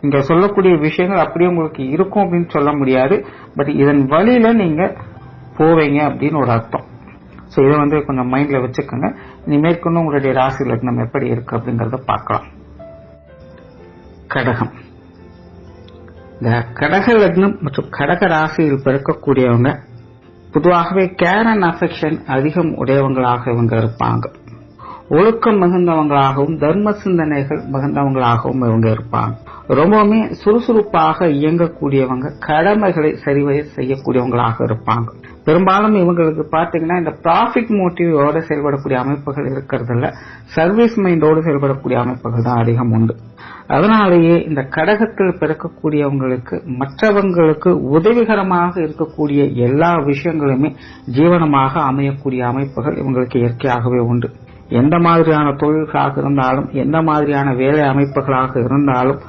இங்க சொல்லக்கூடிய விஷயங்கள் அப்படியே உங்களுக்கு இருக்கும் அப்படின்னு சொல்ல முடியாது. பட் இதன் வழியில நீங்க போவீங்க அப்படின்னு ஒரு அர்த்தம். சோ இதை வந்து கொஞ்சம் மைண்ட்ல வச்சுக்கோங்க. நீ மேற்கொண்டு உங்களுடைய ராசி லக்னம் எப்படி இருக்கு அப்படிங்கறத பார்க்கலாம். கடகம். இந்த கடக லக்னம் மற்றும் கடக ராசியில் பிறக்கக்கூடியவங்க பொதுவாகவே கேர் அண்ட் அஃபெக்ஷன் அதிகம் உடையவங்களாக இவங்க இருப்பாங்க. ஒழுக்கம் மிகுந்தவங்களாகவும் தர்ம சிந்தனைகள் மிகுந்தவங்களாகவும் இவங்க இருப்பாங்க. ரொம்பவுமே சுறுசுறுப்பாக இயங்கக்கூடியவங்க கடமைகளை சரிவர செய்யக்கூடியவங்களாக இருப்பாங்க. பெரும்பாலும் இவங்களுக்கு பாத்தீங்கன்னா இந்த ப்ராஃபிட் மோட்டிவோட செயல்படக்கூடிய அமைப்புகள் இருக்கிறதுல சர்வீஸ் மைண்டோடு செயல்படக்கூடிய அமைப்புகள் தான் அதிகம் உண்டு. அதனாலேயே இந்த கடகத்தில் பிறக்கக்கூடியவங்களுக்கு மற்றவங்களுக்கு உதவிகரமாக இருக்கக்கூடிய எல்லா விஷயங்களுமே ஜீவனமாக அமையக்கூடிய அமைப்புகள் இவங்களுக்கு இயற்கையாகவே உண்டு. எந்த மாதிரியான தொழில்களாக இருந்தாலும் எந்த மாதிரியான வேலை அமைப்புகளாக இருந்தாலும்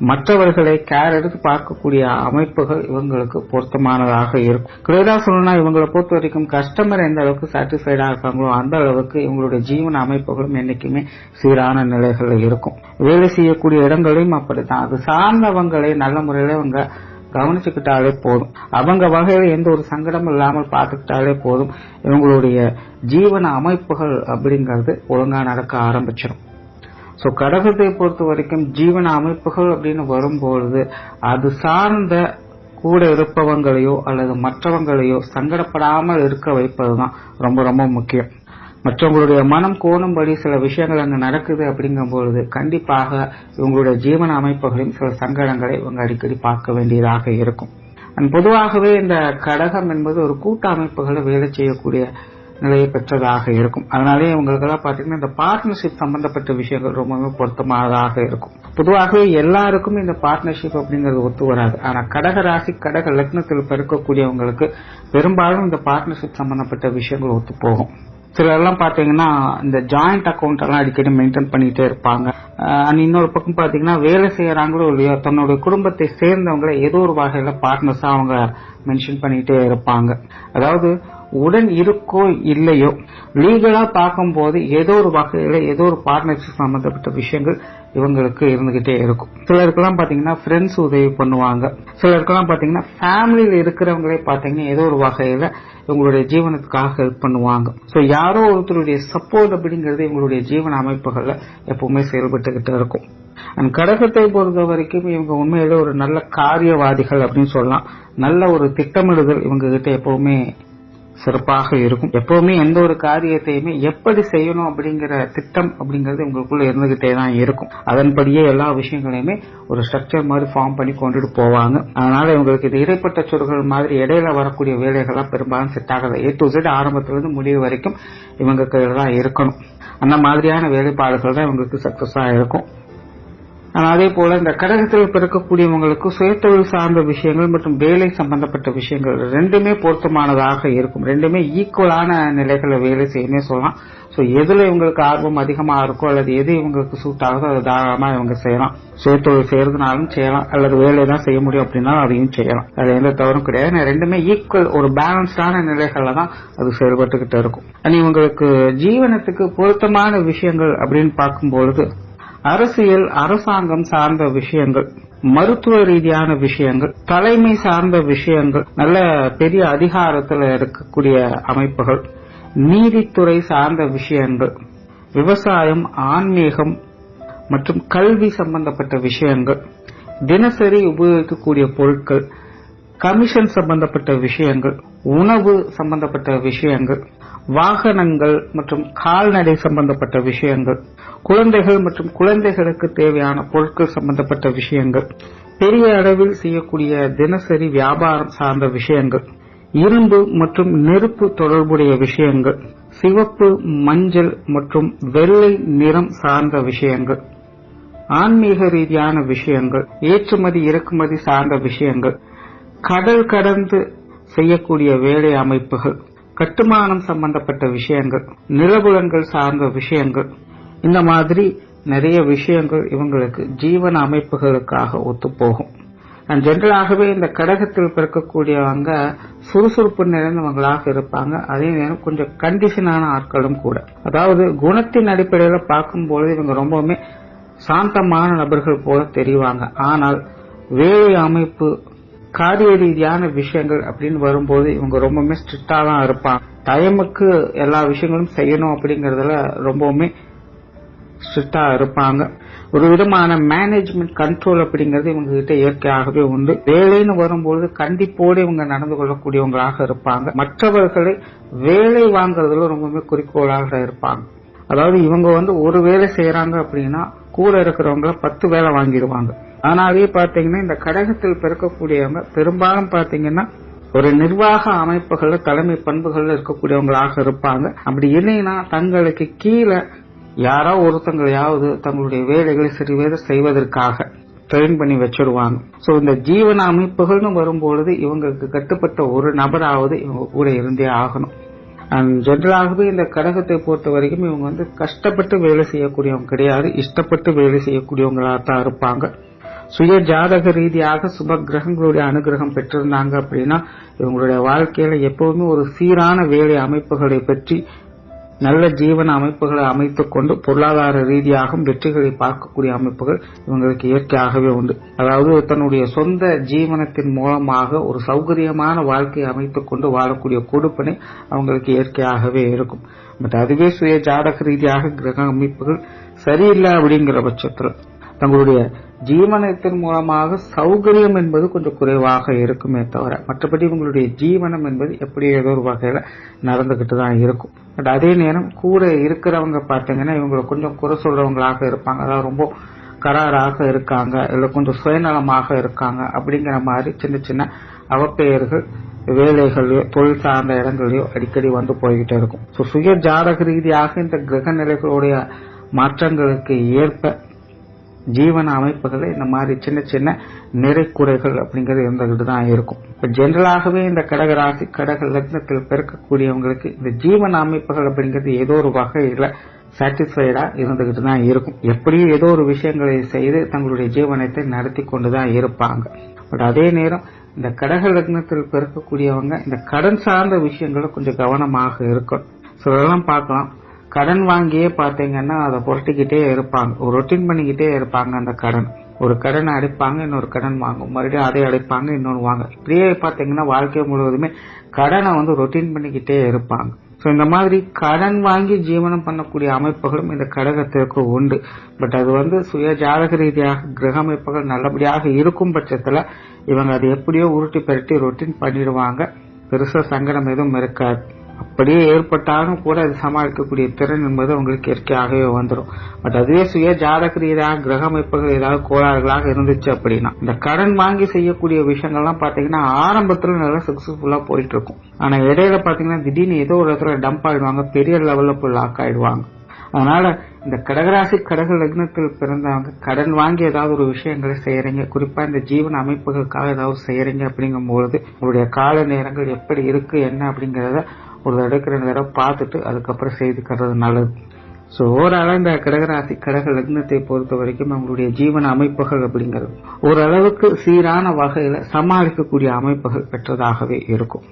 மற்றவர்களை கேர் எடுத்து பார்க்கக்கூடிய அமைப்புகள் இவங்களுக்கு பொருத்தமானதாக இருக்கும். கிரேதா சொல்லணும்னா இவங்களை பொறுத்த வரைக்கும் கஸ்டமர் எந்த அளவுக்கு சாட்டிஸ்ஃபைடா இருக்காங்களோ அந்த அளவுக்கு இவங்களுடைய ஜீவன அமைப்புகளும் என்னைக்குமே சீரான நிலைகளில் இருக்கும். வேலை செய்யக்கூடிய இடங்களையும் அப்படித்தான். அது சார்ந்தவங்களை நல்ல முறையில இவங்க கவனிச்சுக்கிட்டாலே போதும். அவங்க வகையில எந்த ஒரு சங்கடமும் இல்லாமல் பார்த்துக்கிட்டாலே போதும். இவங்களுடைய ஜீவன அமைப்புகள் அப்படிங்கிறது ஒழுங்கா நடக்க ஆரம்பிச்சிடும் ஸோ கடகத்தை பொறுத்த வரைக்கும் ஜீவன அமைப்புகள் அப்படின்னு வரும்பொழுது அது சார்ந்த கூட இருப்பவங்களையோ அல்லது மற்றவங்களையோ சங்கடப்படாமல் இருக்க வைப்பதுதான் ரொம்ப ரொம்ப முக்கியம். மற்றவங்களுடைய மனம் கோணும்படி சில விஷயங்கள் அங்க நடக்குது அப்படிங்கும் பொழுது கண்டிப்பாக இவங்களுடைய ஜீவன அமைப்புகளின் சில சங்கடங்களை இவங்க அடிக்கடி பார்க்க வேண்டியதாக இருக்கும். பொதுவாகவே இந்த கடகம் என்பது ஒரு கூட்ட அமைப்புகளை வேலை செய்யக்கூடிய நிலையை பெற்றதாக இருக்கும். அதனாலே இவங்களுக்கெல்லாம் பார்த்தீங்கன்னா இந்த பார்ட்னர்ஷிப் சம்பந்தப்பட்ட விஷயங்கள் ரொம்பவே பொருத்தமானதாக இருக்கும். பொதுவாகவே எல்லாருக்கும் இந்த பார்ட்னர்ஷிப் அப்படிங்கிறது ஒத்து வராது. ஆனால் கடக ராசி கடக லக்னத்தில் பிறக்கக்கூடியவங்களுக்கு பெரும்பாலும் இந்த பார்ட்னர்ஷிப் சம்பந்தப்பட்ட விஷயங்கள் ஒத்து போகும். சிலர்லாம் பாத்தீங்கன்னா இந்த ஜாயிண்ட் அக்கௌண்ட் எல்லாம் அடிக்கடி மெயின்டைன் பண்ணிட்டே இருப்பாங்க. இன்னொரு பக்கம் பாத்தீங்கன்னா வேலை செய்யறாங்களோ இல்லையோ தன்னுடைய குடும்பத்தை சேர்ந்தவங்களை ஏதோ ஒரு வகையில பார்ட்னர்ஸா அவங்க மென்ஷன் பண்ணிட்டே இருப்பாங்க. அதாவது உடன் இருக்கோ இல்லையோ லீகலா பார்க்கும்போது ஏதோ ஒரு வகையில ஏதோ ஒரு பார்ட்னர்ஷிப் சம்பந்தப்பட்ட விஷயங்கள் இவங்களுக்கு இருந்துகிட்டே இருக்கும். சிலருக்கெல்லாம் பாத்தீங்கன்னா ஃப்ரெண்ட்ஸ் உதவி பண்ணுவாங்க. சிலருக்கெல்லாம் பாத்தீங்கன்னா ஃபேமிலியில இருக்கிறவங்களே பாத்தீங்கன்னா ஏதோ ஒரு வகையில இவங்களுடைய ஜீவனத்துக்காக ஹெல்ப் பண்ணுவாங்க. ஸோ யாரோ ஒருத்தருடைய சப்போர்ட் அப்படிங்கிறது இவங்களுடைய ஜீவன அமைப்புகள்ல எப்பவுமே செயல்பட்டுக்கிட்டு இருக்கும். அண்ட் கடகத்தை பொறுத்த வரைக்கும் இவங்க உண்மையிலே ஒரு நல்ல காரியவாதிகள் அப்படின்னு சொல்லலாம். நல்ல ஒரு திட்டமிடுதல் இவங்க கிட்ட எப்பவுமே சிறப்பாக இருக்கும். எப்பவுமே எந்த ஒரு காரியத்தையுமே எப்படி செய்யணும் அப்படிங்கிற திட்டம் அப்படிங்கிறது உங்களுக்குள்ள இருந்துகிட்டே தான் இருக்கும். அதன்படியே எல்லா விஷயங்களையுமே ஒரு ஸ்ட்ரக்சர் மாதிரி ஃபார்ம் பண்ணி கொண்டுட்டு போவாங்க. அதனால இவங்களுக்கு இது இடைப்பட்ட சொற்கள் மாதிரி இடையில வரக்கூடிய வேலைகள்லாம் பெரும்பாலும் செட் ஆகாது ஏ டு செட் ஆரம்பத்திலிருந்து முடிவு வரைக்கும் இவங்க கையில தான் இருக்கணும். அந்த மாதிரியான வேலைப்பாடுகள் தான் இவங்களுக்கு சக்சஸா இருக்கும். அதே போல இந்த கடகத்தில் பிறக்கக்கூடியவங்களுக்கு சுயத்தொழில் சார்ந்த விஷயங்கள் மற்றும் வேலை சம்பந்தப்பட்ட விஷயங்கள் ரெண்டுமே பொருத்தமானதாக இருக்கும். ரெண்டுமே ஈக்குவலான நிலைகளை வேலை செய்யணும்னே சொல்லலாம். ஸோ எதுல இவங்களுக்கு ஆர்வம் அதிகமாக இருக்கோ அல்லது எது இவங்களுக்கு சூட் ஆகுதோ அதை தாராளமாக இவங்க செய்யலாம். சுயத்தொழில் செய்யறதுனாலும் செய்யலாம். அல்லது வேலை தான் செய்ய முடியும் அப்படின்னா அதையும் செய்யலாம். அது எந்த தவறும் கிடையாது. ஏன்னா ரெண்டுமே ஈக்குவல் ஒரு பேலன்ஸ்டான நிலைகள்ல தான் அது செயல்பட்டுக்கிட்டு இருக்கும். இவங்களுக்கு ஜீவனத்துக்கு பொருத்தமான விஷயங்கள் அப்படின்னு பார்க்கும்பொழுது அரசியல் அரசாங்கம் சார்ந்த விஷயங்கள் மருத்துவ ரீதியான விஷயங்கள் தலைமை சார்ந்த விஷயங்கள் நல்ல பெரிய அதிகாரத்துல இருக்கக்கூடிய அமைப்புகள் நீதித்துறை சார்ந்த விஷயங்கள் விவசாயம் ஆன்மீகம் மற்றும் கல்வி சம்பந்தப்பட்ட விஷயங்கள் தினசரி உபயோகிக்கக்கூடிய பொருட்கள் கமிஷன் சம்பந்தப்பட்ட விஷயங்கள் உணவு சம்பந்தப்பட்ட விஷயங்கள் வாகனங்கள் மற்றும் கால்நடை சம்பந்தப்பட்ட விஷயங்கள் குழந்தைகள் மற்றும் குழந்தைகளுக்கு தேவையான பொருட்கள் சம்பந்தப்பட்ட விஷயங்கள் பெரிய அளவில் செய்யக்கூடிய தினசரி வியாபாரம் சார்ந்த விஷயங்கள் இரும்பு மற்றும் நெருப்பு தொடர்புடைய விஷயங்கள் சிவப்பு மஞ்சள் மற்றும் வெள்ளை நிறம் சார்ந்த விஷயங்கள் ஆன்மீக ரீதியான விஷயங்கள் ஏற்றுமதி இறக்குமதி சார்ந்த விஷயங்கள் கடல் கடந்து செய்யக்கூடிய வேலை அமைப்புகள் கட்டுமானம் சம்பந்தப்பட்ட விஷயங்கள் நிலபுலன்கள் சார்ந்த விஷயங்கள் இந்த மாதிரி நிறைய விஷயங்கள் இவங்களுக்கு ஜீவன அமைப்புகளுக்காக ஒத்துப்போகும். அண்ட் ஜென்ரலாகவே இந்த கடகத்தில் பிறக்கக்கூடியவங்க சுறுசுறுப்பு நிறைந்தவங்களாக இருப்பாங்க. அதே நேரம் கொஞ்சம் கண்டிஷனான ஆட்களும் கூட. அதாவது குணத்தின் அடிப்படையில பார்க்கும்போது இவங்க ரொம்பவுமே சாந்தமான நபர்கள் போல தெரிவாங்க. ஆனால் வேலை அமைப்பு காரிய ரீதியான விஷயங்கள் அப்படின்னு வரும்போது இவங்க ரொம்பவுமே ஸ்ட்ரிக்டா தான் இருப்பாங்க. டைமுக்கு எல்லா விஷயங்களும் செய்யணும் அப்படிங்கறதுல ரொம்பவுமே ஸ்ட்ரிக்டா இருப்பாங்க. ஒரு விதமான மேனேஜ்மெண்ட் கண்ட்ரோல் அப்படிங்கிறது இவங்க கிட்ட இயற்கையாகவே உண்டு. வேலைன்னு வரும்பொழுது கண்டிப்போடு இவங்க நடந்து கொள்ளக்கூடியவங்களாக இருப்பாங்க. மற்றவர்களை வேலை வாங்குறதுல ரொம்பவுமே குறிக்கோளாக இருப்பாங்க. அதாவது இவங்க வந்து ஒரு வேலை செய்யறாங்க அப்படின்னா கூட இருக்கிறவங்கள பத்து வேலை வாங்கிடுவாங்க. ஆனாலே பாத்தீங்கன்னா இந்த கடகத்தில் பிறக்கக்கூடியவங்க பெரும்பாலும் பாத்தீங்கன்னா ஒரு நிர்வாக அமைப்புகள்ல தலைமை பண்புகள்ல இருக்கக்கூடியவங்களாக இருப்பாங்க. அப்படி இல்லைன்னா தங்களுக்கு கீழே யாரோ ஒருத்தங்களையாவது தங்களுடைய வேலைகளை சிறிவேத செய்வதற்காக ட்ரெயின் பண்ணி வச்சிருவாங்க சோ இந்த ஜீவன அமைப்புகள்னு வரும்பொழுது இவங்களுக்கு கட்டுப்பட்ட ஒரு நபராவது இவங்க கூட இருந்தே ஆகணும். அண்ட் ஜென்ரலாகவே இந்த கடகத்தை பொறுத்த வரைக்கும் இவங்க வந்து கஷ்டப்பட்டு வேலை செய்யக்கூடியவங்க கிடையாது. இஷ்டப்பட்டு வேலை செய்யக்கூடியவங்களா தான் இருப்பாங்க. சுய ஜாதக ரீதியாக சுப கிரகங்களுடைய அனுகிரகம் பெற்றிருந்தாங்க அப்படின்னா இவங்களுடைய வாழ்க்கையில எப்பவுமே ஒரு சீரான வேலை அமைப்புகளை பற்றி நல்ல ஜீவன அமைப்புகளை அமைத்துக் கொண்டு பொருளாதார ரீதியாகவும் வெற்றிகளை பார்க்கக்கூடிய அமைப்புகள் இவங்களுக்கு இயற்கையாகவே உண்டு. அதாவது தன்னுடைய சொந்த ஜீவனத்தின் மூலமாக ஒரு சௌகரியமான வாழ்க்கையை அமைத்துக் கொண்டு வாழக்கூடிய கொடுப்பனை அவங்களுக்கு இயற்கையாகவே இருக்கும். பட் அதுவே சுய ஜாதக ரீதியாக கிரக அமைப்புகள் சரியில்லை அப்படிங்கிற பட்சத்தில் தங்களுடைய ஜீவனத்தின் மூலமாக சௌகரியம் என்பது கொஞ்சம் குறைவாக இருக்குமே தவிர மற்றபடி உங்களுடைய ஜீவனம் என்பது எப்படி ஏதோ ஒரு வகையில நடந்துகிட்டு தான் இருக்கும். பட் அதே நேரம் கூட இருக்கிறவங்க பார்த்தீங்கன்னா இவங்களை கொஞ்சம் குறை சொல்றவங்களாக இருப்பாங்க. அதாவது ரொம்ப கராராக இருக்காங்க இல்லை கொஞ்சம் சுயநலமாக இருக்காங்க அப்படிங்கிற மாதிரி சின்ன சின்ன அவப்பெயர்கள் வேலைகளையோ தொழில் சார்ந்த இடங்களையோ அடிக்கடி வந்து போய்கிட்டே இருக்கும். ஸோ சுய ஜாதக ரீதியாக இந்த கிரக நிலைகளுடைய மாற்றங்களுக்கு ஏற்ப ஜீவன அமைப்புகளை இந்த மாதிரி சின்ன சின்ன நிறைக்குறைகள் அப்படிங்கிறது இருந்துகிட்டு தான் இருக்கும். இப்போ ஜென்ரலாகவே இந்த கடகராசி கடக லக்னத்தில் பிறக்கக்கூடியவங்களுக்கு இந்த ஜீவன அமைப்புகள் அப்படிங்கிறது ஏதோ ஒரு வகையில் சாட்டிஸ்ஃபைடா இருந்துகிட்டு தான் இருக்கும். எப்படியும் ஏதோ ஒரு விஷயங்களை செய்து தங்களுடைய ஜீவனத்தை நடத்தி கொண்டு தான் இருப்பாங்க. பட் அதே நேரம் இந்த கடக லக்னத்தில் பிறக்கக்கூடியவங்க இந்த கடன் சார்ந்த விஷயங்களை கொஞ்சம் கவனமாக இருக்கணும். ஸோ இதெல்லாம் பார்க்கலாம். கடன் வாங்கியே பார்த்தீங்கன்னா அதை புரட்டிக்கிட்டே இருப்பாங்க. ஒரு ரொட்டீன் பண்ணிக்கிட்டே இருப்பாங்க அந்த கடன். ஒரு கடனை அடைப்பாங்க இன்னொரு கடன் வாங்கும். மறுபடியும் அதை அடைப்பாங்க இன்னொன்று வாங்க. இப்படியே பார்த்தீங்கன்னா வாழ்க்கை முழுவதுமே கடனை வந்து ரொட்டீன் பண்ணிக்கிட்டே இருப்பாங்க. ஸோ இந்த மாதிரி கடன் வாங்கி ஜீவனம் பண்ணக்கூடிய அமைப்புகளும் இந்த கடகத்திற்கு உண்டு. பட் அது வந்து சுய ஜாதக ரீதியாக கிரக அமைப்புகள் நல்லபடியாக இருக்கும் பட்சத்தில் இவங்க அதை எப்படியோ உருட்டி பெருட்டி ரொட்டீன் பண்ணிடுவாங்க. பெருசாக சங்கடம் எதுவும் இருக்காது. அப்படியே ஏற்பட்டாலும் கூட அது சமாளிக்கக்கூடிய திறன் என்பது உங்களுக்கு இயற்கையாகவே வந்துடும் பட் அதுவே சுய ஜாதக ரீதியாக கிரக அமைப்புகள் ஏதாவது கோளாறுகளாக இருந்துச்சு அப்படின்னா இந்த கடன் வாங்கி செய்யக்கூடிய விஷயங்கள்லாம் பாத்தீங்கன்னா ஆரம்பத்துல நல்லா சக்சஸ்ஃபுல்லா போயிட்டு இருக்கும் ஆனா இடையில பாத்தீங்கன்னா திடீர்னு ஏதோ ஒரு இடத்துல டம்ப் ஆயிடுவாங்க பெரிய லெவல்ல போய் லாக் ஆயிடுவாங்க. அதனால இந்த கடகராசி கடக லக்னத்தில் பிறந்தவங்க கடன் வாங்கி ஏதாவது ஒரு விஷயங்களை செய்யறீங்க குறிப்பா இந்த ஜீவன அமைப்புகளுக்காக ஏதாவது செய்யறீங்க அப்படிங்கும்பொழுது உங்களுடைய கால நேரங்கள் எப்படி இருக்கு என்ன அப்படிங்கறத ஒரு தடவைக்கு ரெண்டு தடவை பார்த்துட்டு அதுக்கப்புறம் செய்துக்கிறது நல்லது. ஸோ ஓரளவு இந்த கடகராசி கடக லக்னத்தை பொறுத்த வரைக்கும் நம்மளுடைய ஜீவன அமைப்புகள் அப்படிங்கிறது ஓரளவுக்கு சீரான வகையில் சமாளிக்கக்கூடிய அமைப்புகள் பெற்றதாகவே இருக்கும்.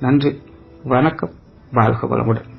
நன்றி. வணக்கம். வாழ்க வளமுடன்.